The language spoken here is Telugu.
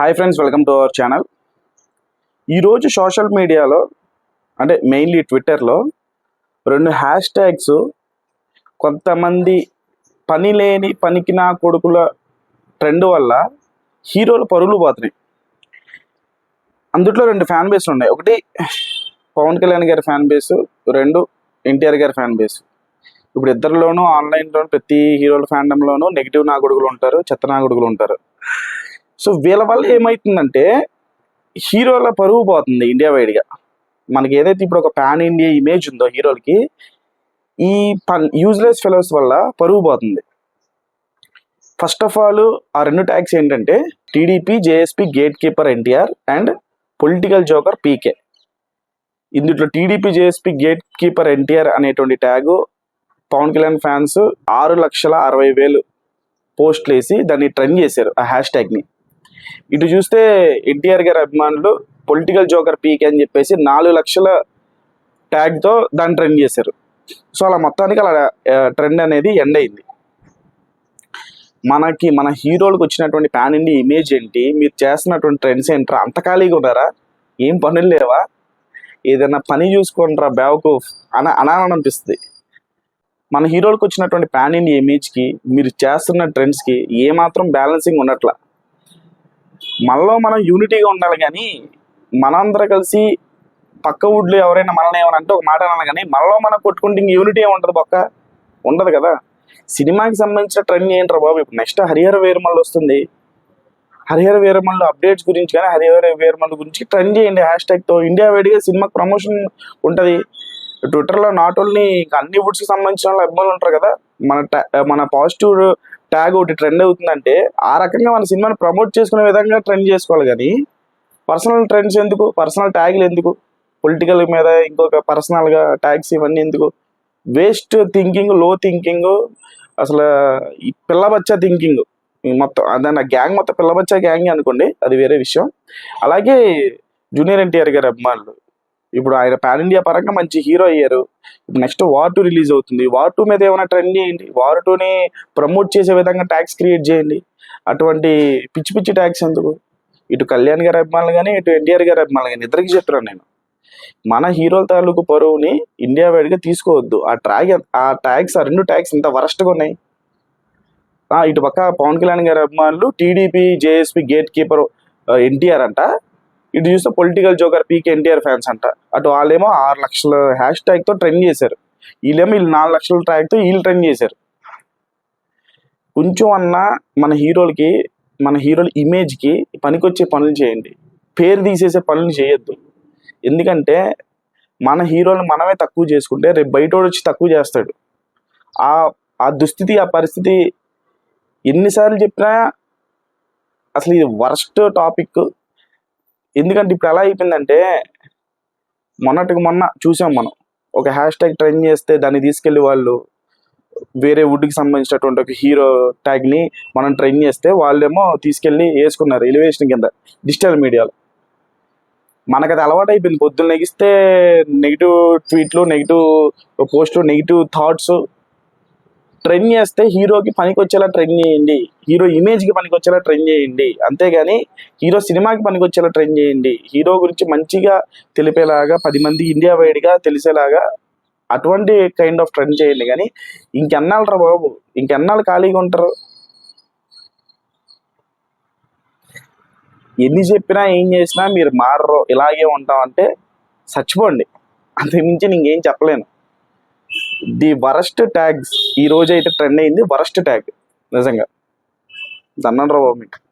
Hi friends welcome to our channel. ఈరోజు సోషల్ మీడియాలో అంటే మెయిన్లీ ట్విట్టర్లో రెండు హ్యాష్ ట్యాగ్స్ కొంతమంది పని లేని పనికి నా కొడుకుల ట్రెండ్ వల్ల హీరోల పరువులు పోతున్నాయి. అందుట్లో రెండు ఫ్యాన్ బేస్లు ఉన్నాయి. ఒకటి పవన్ కళ్యాణ్ గారి ఫ్యాన్ బేస్ రెండు ఎన్టీఆర్ గారి ఫ్యాన్ బేస్ ఇప్పుడు ఇద్దరిలోనూ ఆన్లైన్లోనూ ప్రతి హీరోల ఫ్యాండంలోనూ నెగిటివ్ నాగుడుగులు ఉంటారు చెత్త నాగుడుగులు ఉంటారు. సో వీళ్ళ వల్ల ఏమవుతుందంటే హీరోల పరువు పోతుంది ఇండియా వైడ్గా. మనకి ఏదైతే ఇప్పుడు ఒక పాన్ ఇండియా ఇమేజ్ ఉందో హీరోలకి ఈ పన్ యూజ్లెస్ ఫెలోస్ వల్ల పరువు పోతుంది. ఫస్ట్ ఆఫ్ ఆల్ ఆ రెండు ట్యాగ్స్ ఏంటంటే TDP JSP gate keeper NTR and political joker PK ఇందులో టీడీపీ జేఎస్పీ గేట్ కీపర్ ఎన్టీఆర్ అనేటువంటి ట్యాగ్ పవన్ కళ్యాణ్ ఫ్యాన్స్ ఆరు లక్షల అరవై వేలు పోస్ట్లు వేసి దాన్ని ట్రెండ్ చేశారు ఆ హ్యాష్ ట్యాగ్ని ఇటు చూస్తే ఎన్టీఆర్ గారి అభిమానులు పొలిటికల్ జోకర్ పీకే అని చెప్పేసి నాలుగు లక్షల ట్యాగ్తో దాన్ని ట్రెండ్ చేశారు. సో అలా మొత్తానికి అలా ట్రెండ్ అనేది ఎండ్ అయింది. మనకి మన హీరోలకు వచ్చినటువంటి ప్యాన్ ఇండియా ఇమేజ్ ఏంటి? మీరు చేస్తున్నటువంటి ట్రెండ్స్ ఏంట్రా? అంత ఖాళీగా ఉన్నారా? ఏం పనులు లేవా? ఏదైనా పని చూసుకోండిరా బ్యావకు అన అనాలనిపిస్తుంది. మన హీరోలకు వచ్చినటువంటి ప్యాన్ ఇండియా ఇమేజ్కి మీరు చేస్తున్న ట్రెండ్స్కి ఏమాత్రం బ్యాలెన్సింగ్ ఉండట్లా. మనలో మనం యూనిటీగా ఉండాలి కానీ మనందరం కలిసి పక్క ఊళ్ళో ఎవరైనా మనల్ని ఏమని అంటే ఒక మాట అనాలి కానీ మనలో మనం కొట్టుకుంటే ఇంక యూనిటీ ఏముంటుంది పక్క ఉండదు కదా. సినిమాకి సంబంధించిన ట్రెండ్ ఏంటారు బాబు? ఇప్పుడు నెక్స్ట్ హరిహర వీరమల్ వస్తుంది. హరిహర వీరమల్లు అప్డేట్స్ గురించి కానీ హరిహర వీరమల్లు గురించి ట్రెండ్ చేయండి. హ్యాష్ ట్యాగ్తో ఇండియా వేడిగా సినిమాకి ప్రమోషన్ ఉంటుంది. ట్విట్టర్లో నాట్ ఓన్లీ అన్ని వుడ్స్కి సంబంధించిన వాళ్ళు అభిమానులు ఉంటారు కదా. మన మన పాజిటివ్ ట్యాగ్ ఒకటి ట్రెండ్ అవుతుందంటే ఆ రకంగా మన సినిమాని ప్రమోట్ చేసుకునే విధంగా ట్రెండ్ చేసుకోవాలి కానీ పర్సనల్ ట్రెండ్స్ ఎందుకు? పర్సనల్ ట్యాగ్లు ఎందుకు? పొలిటికల్ మీద ఇంకొక పర్సనల్గా ట్యాగ్స్ ఇవన్నీ ఎందుకు? వేస్ట్ థింకింగ్లో థింకింగ్ అసలు ఈ పిల్లబచ్చ థింకింగ్ మొత్తం దాని గ్యాంగ్ మొత్తం పిల్లబచ్చ గ్యాంగ్ అనుకోండి అది వేరే విషయం. అలాగే జూనియర్ ఎన్టీఆర్ గారి అభిమానులు ఇప్పుడు ఆయన పాన్ ఇండియా పరంగా మంచి హీరో అయ్యారు. నెక్స్ట్ వార్ టూ రిలీజ్ అవుతుంది. వార్ టూ మీద ఏమైనా ట్రెండ్ చేయండి. వార్ టూని ప్రమోట్ చేసే విధంగా ట్యాక్స్ క్రియేట్ చేయండి. అటువంటి పిచ్చి పిచ్చి ట్యాక్స్ ఎందుకు? ఇటు కళ్యాణ్ గారి అభిమానులు కానీ ఇటు ఎన్టీఆర్ గారి అభిమానులు కానీ ఇద్దరికి చెప్తున్నాను నేను. మన హీరోల తాలూకు పరువుని ఇండియా వైడ్గా తీసుకోవద్దు. ఆ ట్యాగ్ ఆ ట్యాగ్స్ ఆ రెండు ట్యాగ్స్ ఇంత వరస్ట్గా ఉన్నాయి. ఇటు పక్క పవన్ కళ్యాణ్ గారి అభిమానులు టీడీపీ జేఎస్పీ గేట్ కీపర్ ఎన్టీఆర్ అంట. ఇటు చూస్తే political joker PK NTR fans అంట. అటు వాళ్ళేమో ఆరు లక్షల హ్యాష్ ట్యాగ్తో ట్రెండ్ చేశారు. వీళ్ళేమో వీళ్ళు నాలుగు లక్షల ట్యాగ్తో వీళ్ళు ట్రెండ్ చేశారు. కొంచెం అన్నా మన హీరోలకి మన హీరోల ఇమేజ్కి పనికొచ్చే పనులు చేయండి. పేరు తీసేసే పనులు చేయొద్దు. ఎందుకంటే మన హీరోలు మనమే తక్కువ చేసుకుంటే రేపు బయటోడు వచ్చి తక్కువ చేస్తాడు. ఆ ఆ దుస్థితి ఆ పరిస్థితి ఎన్నిసార్లు చెప్పినా అసలు ఇది వర్స్ట్ టాపిక్ ఎందుకంటే ఇప్పుడు ఎలా అయిపోయిందంటే మొన్నటికి మొన్న చూసాం మనం. ఒక హ్యాష్ ట్యాగ్ ట్రెండ్ చేస్తే దాన్ని తీసుకెళ్ళి వాళ్ళు వేరే వుడ్కి సంబంధించినటువంటి ఒక హీరో ట్యాగ్ని మనం ట్రెండ్ చేస్తే వాళ్ళేమో తీసుకెళ్ళి వేసుకున్నారు ఎలివేషన్ కింద డిజిటల్ మీడియాలో మనకు అది అలవాటు అయిపోయింది. పొద్దున్న నెగిస్తే నెగిటివ్ ట్వీట్లు నెగిటివ్ పోస్టులు నెగిటివ్ థాట్స్ ట్రెండ్ చేస్తే హీరోకి పనికి వచ్చేలా ట్రెండ్ చేయండి. హీరో ఇమేజ్కి పనికి వచ్చేలా ట్రెండ్ చేయండి. అంతేగాని హీరో సినిమాకి పనికొచ్చేలా ట్రెండ్ చేయండి. హీరో గురించి మంచిగా తెలిపేలాగా పది మంది ఇండియా వైడ్గా తెలిసేలాగా అటువంటి కైండ్ ఆఫ్ ట్రెండ్ చేయండి. కానీ ఇంకెన్నాళ్ళు రా బాబు? ఇంకెన్నాళ్ళు ఖాళీగా ఉంటారు? ఎన్ని చెప్పినా ఏం చేసినా మీరు మారరు. ఇలాగే ఉంటామంటే చచ్చిపోండి. అంతకుమించి ఇంకేం చెప్పలేను. ది వరస్ట్ ట్యాగ్స్ ఈ రోజు అయితే ట్రెండ్ అయింది. Worst tag. నిజంగా. దన్నండ్రా రావు మీకు.